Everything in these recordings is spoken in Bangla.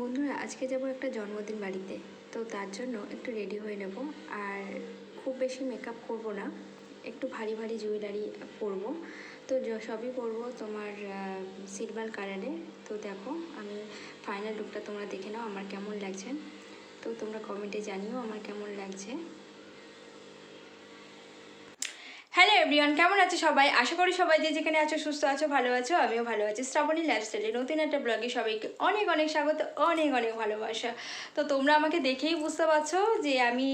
বন্ধুরা, আজকে যাব একটা জন্মদিন বাড়িতে। তো তার জন্য একটু রেডি হয়ে নেব। আর খুব বেশি মেকআপ করব না। একটু ভারী ভারী জুয়েলারি পরব। তো সবই পরব তোমার সিলভার কালারে তো দেখো, আমি ফাইনাল লুকটা তোমরা দেখে নাও, আমার কেমন লাগছে। তো তোমরা কমেন্টে জানিও আমার কেমন লাগছে। এভরিওয়ান কেমন আছে সবাই? আশা করি সবাই যে যেখানে আছো, সুস্থ আছো, ভালো আছো, আমিও ভালো আছি। শ্রাবণী লাইফস্টাইলে নতুন একটা ব্লগে সবাইকে অনেক অনেক স্বাগত, অনেক অনেক ভালোবাসা। তো তোমরা আমাকে দেখেই বুঝতে পারছ যে আমি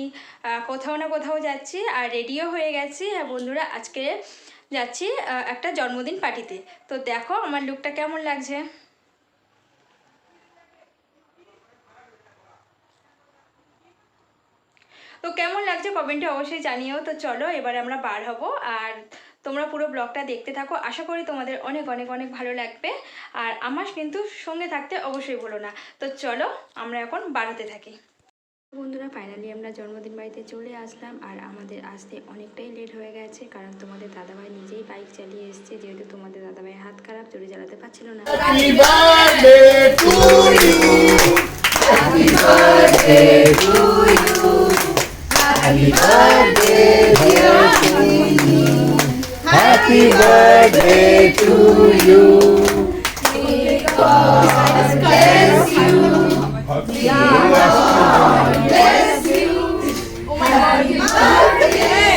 কোথাও না কোথাও যাচ্ছি আর রেডিও হয়ে গেছি। হ্যাঁ বন্ধুরা, আজকে যাচ্ছি একটা জন্মদিন পার্টিতে তো দেখো আমার লুকটা কেমন লাগছে তো কেমন লাগছে কমেন্টে অবশ্যই জানিও। তো চলো এবার আমরা বার হব। আর তোমরা পুরো ব্লগটা দেখতে থাকো। আশা করি তোমাদের অনেক অনেক অনেক ভালো লাগবে। আর আমার কিন্তু সঙ্গে থাকতে অবশ্যই বলো না। তো চলো আমরা এখন বার হতে থাকি। বন্ধুরা ফাইনালি আমরা জন্মদিন বাড়িতে চলে আসলাম। আর আমাদের আসতে অনেকটাই লেট হয়ে গেছে। কারণ তোমাদের দাদাভাই নিজেই বাইক চালিয়ে এসেছে। যেহেতু তোমাদের দাদাভাইয়ের হাত খারাপ জোরে চালাতে পারছিল না। Happy birthday to you. Happy birthday to you. Happy birthday dear Tini. Happy birthday to you. God bless you. God bless you. Happy birthday.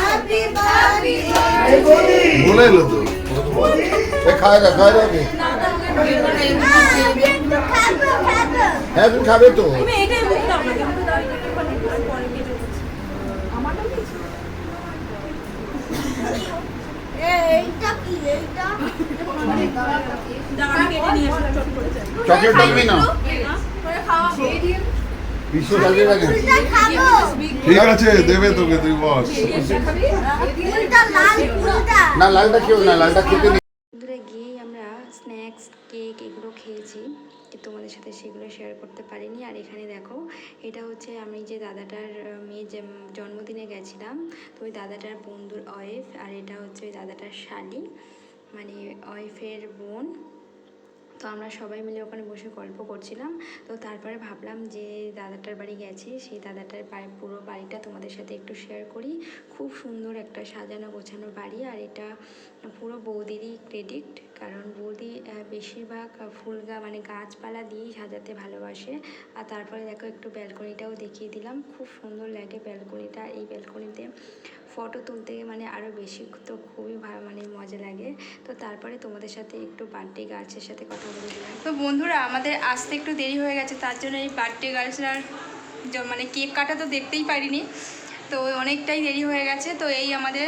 Happy birthday. बोले लो तो ये खाएगा खाएगा भी হ্যাঁ তুমি খাবে তো চকলেট ডালবি না বিশ্ব ডালবি না ঠিক আছে দেবে তোকে তুই বস। না লালটা কেউ না লালটা খেতে গিয়েই আমরা স্ন্যাক্স কেক এগুলো খেয়েছি। কিন্তু তোমাদের সাথে সেগুলো শেয়ার করতে পারিনি। আর এখানে দেখো এটা হচ্ছে আমি যে দাদাটার মেয়ে যে জন্মদিনে গেছিলাম তো ওই দাদাটার বন্ধুর ওয়াইফ আর এটা হচ্ছে ওই দাদাটার শালি মানে ওয়াইফের বোন। তো আমরা সবাই মিলে ওখানে বসে গল্প করছিলাম। তো তারপরে ভাবলাম যে দাদাটার বাড়ি গেছি, সেই দাদাটার পুরো বাড়িটা তোমাদের সাথে একটু শেয়ার করি। খুব সুন্দর একটা সাজানো গোছানো বাড়ি আর এটা পুরো বৌদিরই ক্রেডিট কারণ বৌদি বেশিরভাগ ফুল গা মানে গাছপালা দিয়েই সাজাতে ভালোবাসে। আর তারপরে দেখো একটু ব্যালকনিটাও দেখিয়ে দিলাম। খুব সুন্দর লাগে ব্যালকনিটা। এই ব্যালকনিতে ফটো তুলতে মানে আরও বেশি তো খুবই ভালো মানে মজা লাগে। তো তারপরে তোমাদের সাথে একটু বার্থডে গার্লসের সাথে কথা তো বন্ধুরা আমাদের আসতে একটু দেরি হয়ে গেছে তার জন্য এই বার্থডে গার্লসরার মানে কেক কাটা তো দেখতেই পারিনি। তো অনেকটাই দেরি হয়ে গেছে তো এই আমাদের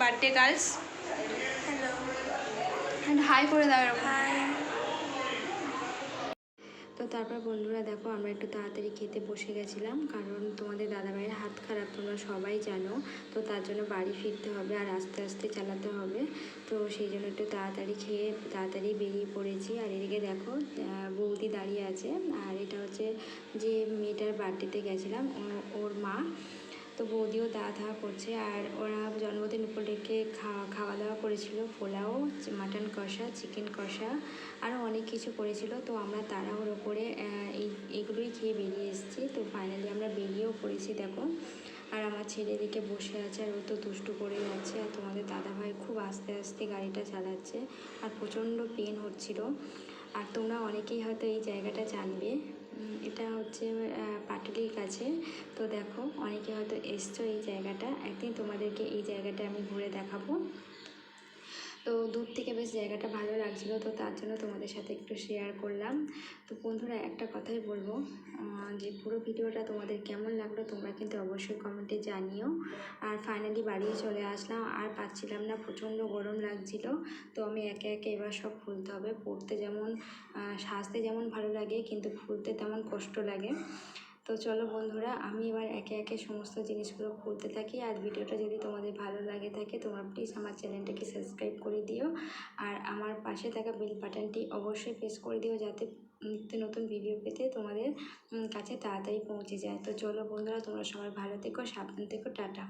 বার্থডে গার্লস হ্যালো হাই করে দাও হাই তো তারপর বন্ধুরা দেখো, আমরা একটু তাড়াতাড়ি খেতে বসে গেছিলাম, কারণ তোমাদের দাদাভাইয়ের হাত খারাপ, তোমরা সবাই জানো। তো তার জন্য বাড়ি ফিরতে হবে আর আস্তে আস্তে চালাতে হবে। তো সেই জন্য একটু তাড়াতাড়ি খেয়ে তাড়াতাড়ি বেরিয়ে পড়েছি। আর এদিকে দেখো বৌদি দাঁড়িয়ে আছে। আর এটা হচ্ছে যে মেয়েটার বার্থডেতে গেছিলাম ওর মা। তো বৌদিও দাওয়া থাওয়া করছে, আর ওরা জন্মদিন উপলক্ষে খাওয়া খাওয়া দাওয়া করেছিল, পোলাও মাটন কষা, চিকেন কষা আরও অনেক কিছু করেছিল। তো আমরা তাড়াহুড়ো করে এই, এগুলোই খেয়ে বেরিয়ে এসেছি। তো ফাইনালি আমরা বেরিয়েও পড়েছি, দেখো। আর আমার ছেলে বসে আছে, আর ও তো দুষ্টু করে যাচ্ছে। আর তোমাদের দাদাভাই খুব আস্তে আস্তে গাড়িটা চালাচ্ছে, আর প্রচণ্ড পেন হচ্ছিল। আর তোমরা অনেকেই হয়তো এই জায়গাটা জানবে। এটা হচ্ছে পাটুলির কাছে। তো দেখো, অনেকে হয়তো এসছো এই জায়গাটা। একদিন তোমাদেরকে এই জায়গাটা আমি ঘুরে দেখাবো। তো দূর থেকে বেশ জায়গাটা ভালো লাগছিল, তো তার জন্য তোমাদের সাথে একটু শেয়ার করলাম। তো বন্ধুরা, একটা কথাই বলব যে পুরো ভিডিওটা তোমাদের কেমন লাগল তোমরা কিন্তু অবশ্যই কমেন্টে জানিও। আর ফাইনালি বাড়ি চলে আসলাম, আর পাচ্ছিলাম না, প্রচণ্ড গরম লাগছিল, তো আমি একে একে এবার সব খুলতে হবে। পড়তে যেমন সাজতে যেমন ভালো লাগে, কিন্তু খুলতে তেমন কষ্ট লাগে। তো চলো বন্ধুরা, আমি এবার একে একে সমস্ত জিনিসগুলো খুলতে থাকি। আর ভিডিওটা যদি তোমাদের ভালো লাগে থাকে, তোমরা প্লিজ আমার চ্যানেলটাকে সাবস্ক্রাইব করে দিও। আর আমার পাশে থাকা বেল বাটনটি অবশ্যই প্রেস করে দিও, যাতে নিত্য নতুন ভিডিও পেতে তোমাদের কাছে তাড়াতাড়ি পৌঁছে যায়। তো চলো বন্ধুরা, তোমরা সবাই ভালো থেকো, সাবধান থেকো, টাটা।